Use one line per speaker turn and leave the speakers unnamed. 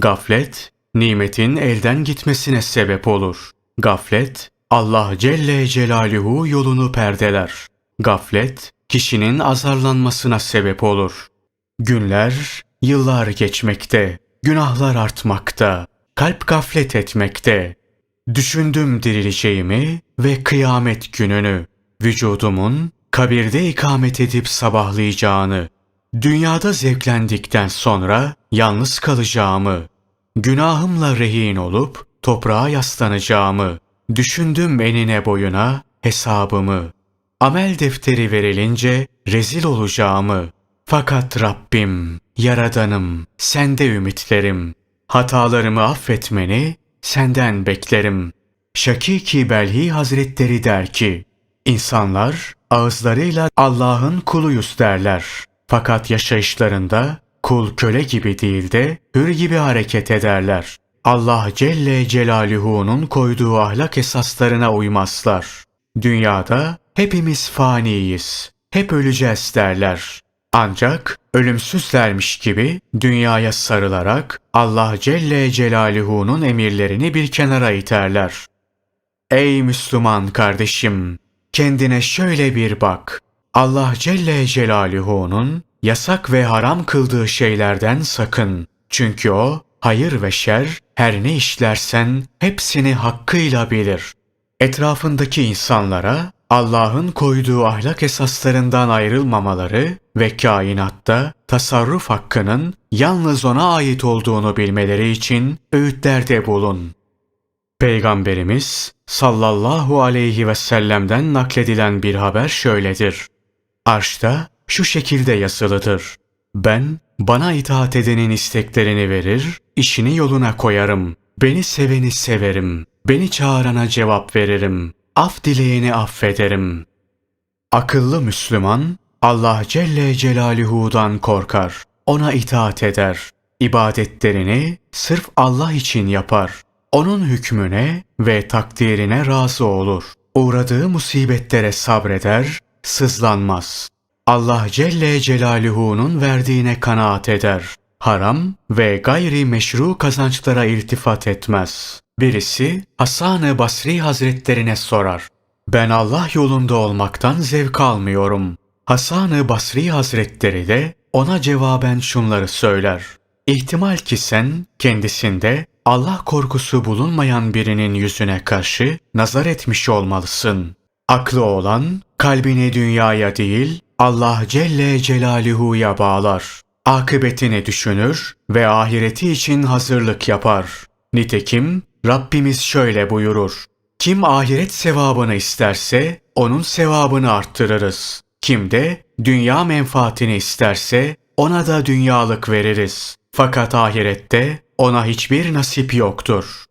Gaflet, nimetin elden gitmesine sebep olur. Gaflet, Allah Celle Celaluhu yolunu perdeler. Gaflet, kişinin azarlanmasına sebep olur. Günler, yıllar geçmekte, günahlar artmakta, kalp gaflet etmekte. Düşündüm dirileceğimi ve kıyamet gününü, vücudumun kabirde ikamet edip sabahlayacağını, dünyada zevklendikten sonra yalnız kalacağımı, günahımla rehin olup toprağa yaslanacağımı, düşündüm enine boyuna hesabımı, amel defteri verilince rezil olacağımı, fakat Rabbim, Yaradanım, sende ümitlerim. Hatalarımı affetmeni senden beklerim. Şakiki Belhi Hazretleri der ki, İnsanlar ağızlarıyla Allah'ın kuluyuz derler. Fakat yaşayışlarında kul köle gibi değil de hür gibi hareket ederler. Allah Celle Celaluhu'nun koyduğu ahlak esaslarına uymazlar. Dünyada hepimiz faniyiz, hep öleceğiz derler. Ancak ölümsüzlermiş gibi dünyaya sarılarak Allah Celle Celaluhu'nun emirlerini bir kenara iterler. Ey Müslüman kardeşim! Kendine şöyle bir bak. Allah Celle Celaluhu'nun yasak ve haram kıldığı şeylerden sakın. Çünkü o hayır ve şer her ne işlersen hepsini hakkıyla bilir. Etrafındaki insanlara Allah'ın koyduğu ahlak esaslarından ayrılmamaları ve kainatta tasarruf hakkının yalnız ona ait olduğunu bilmeleri için öğütlerde bulun. Peygamberimiz sallallahu aleyhi ve sellem'den nakledilen bir haber şöyledir. Arşta şu şekilde yazılıdır. Ben bana itaat edenin isteklerini verir, işini yoluna koyarım. Beni seveni severim. Beni çağırana cevap veririm. Af dileyeni affederim. Akıllı Müslüman Allah Celle Celaluhu'dan korkar. Ona itaat eder. İbadetlerini sırf Allah için yapar. Onun hükmüne ve takdirine razı olur. Uğradığı musibetlere sabreder, sızlanmaz. Allah Celle Celaluhu'nun verdiğine kanaat eder. Haram ve gayri meşru kazançlara iltifat etmez. Birisi Hasan-ı Basri Hazretlerine sorar. Ben Allah yolunda olmaktan zevk almıyorum. Hasan-ı Basri Hazretleri de ona cevaben şunları söyler. İhtimal ki sen kendisinde Allah korkusu bulunmayan birinin yüzüne karşı nazar etmiş olmalısın. Aklı olan kalbini dünyaya değil Allah Celle Celaluhu'ya bağlar. Akıbetini düşünür ve ahireti için hazırlık yapar. Nitekim Rabbimiz şöyle buyurur. Kim ahiret sevabını isterse onun sevabını arttırırız. Kim de dünya menfaatini isterse ona da dünyalık veririz. Fakat ahirette ona hiçbir nasip yoktur.